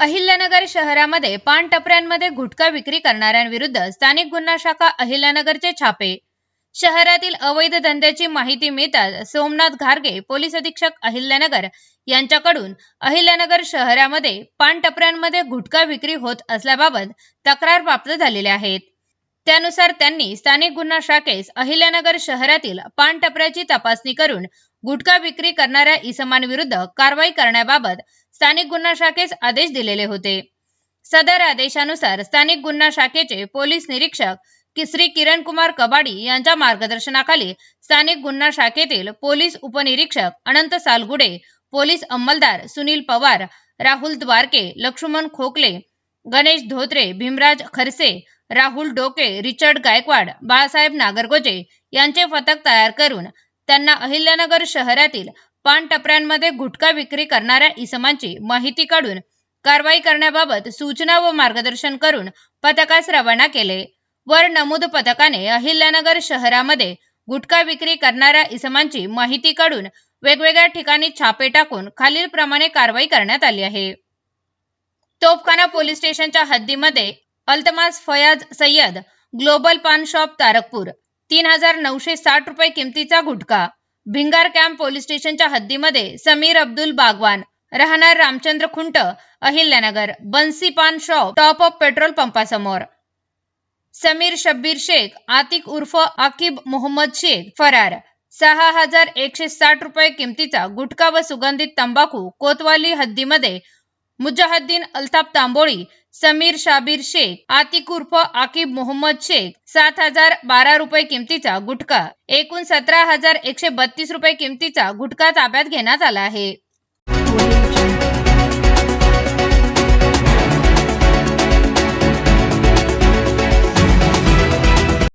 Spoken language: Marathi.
अहिल्यानगर शहरामध्ये पान टपऱ्यांमध्ये गुटखा विक्री करणाऱ्यांविरुद्ध स्थानिक गुन्हा शाखा अहिल्यानगरचे छापे. शहरातील अवैध धंद्याची माहिती मिळताच सोमनाथ घारगे पोलीस अधीक्षक अहिल्यानगर यांच्याकडून अहिल्यानगर शहरामध्ये पान टपऱ्यांमध्ये गुटखा विक्री होत असल्याबाबत तक्रार प्राप्त झालेल्या आहेत. त्यानुसार त्यांनी स्थानिक गुन्हा शाखेस अहिल्यानगर शहरातील पान टपऱ्याची तपासणी करून गुटखा विक्री करणाऱ्या इसमांविरुद्ध कारवाई करण्याबाबत स्थानिक गुन्हा शाखेस आदेश दिलेले होते. सदर आदेशानुसार स्थानिक गुन्हा शाखेचे पोलीस निरीक्षक श्री किरण कुमार कबाडी यांच्या मार्गदर्शनाखाली स्थानिक गुन्हा शाखेतील पोलीस उपनिरीक्षक अनंत सालगुडे पोलीस अंमलदार सुनील पवार राहुल द्वारके लक्ष्मण खोकले गणेश धोत्रे भीमराज खरसे राहुल डोके रिचर्ड गायकवाड बाळासाहेब नागरगोजे यांचे पथक तयार करून त्यांना अहिल्यानगर शहरातील पान टपऱ्यांमध्ये गुटखा विक्री करणाऱ्या इसमांची माहिती काढून कारवाई करण्याबाबत सूचना व मार्गदर्शन करून पथकास रवाना केले. वर नमूद पथकाने अहिल्यानगर शहरामध्ये गुटखा विक्री करणाऱ्या इसमांची माहिती काढून वेगवेगळ्या ठिकाणी छापे टाकून खालील प्रमाणे कारवाई करण्यात आली आहे. तोफखाना पोलीस स्टेशनच्या हद्दीमध्ये अल्तमास फयाज सय्यद ग्लोबल पान शॉप तारकपूर. तीन हजार नऊशे साठ रुपये किमतीचा गुटखा. भिंगार कॅम्प पोलीस स्टेशनच्या हद्दीमध्ये समीर अब्दुल बागवान राहणार Ramchandra Khunt Ahilyanagar Bansi paan shop top of petrol पंपासमोर. Sameer Shabbir Shaikh Atiq उर्फ आकिब मोहम्मद शेख फरार. सहा हजार एकशे साठ रुपये किमतीचा गुटखा व सुगंधित तंबाखू कोतवाली हद्दीमध्ये मुजाहद्दीन अल्ताफ तांबोळी समीर शाबीर शेख आतिक उर्फ आकिब मोहम्मद शेख सात हजार बारा रुपये किमतीचा गुटखा एकूण सतरा हजार एकशे बत्तीस रुपये किमतीचा गुटखा ताब्यात घेण्यात आला आहे.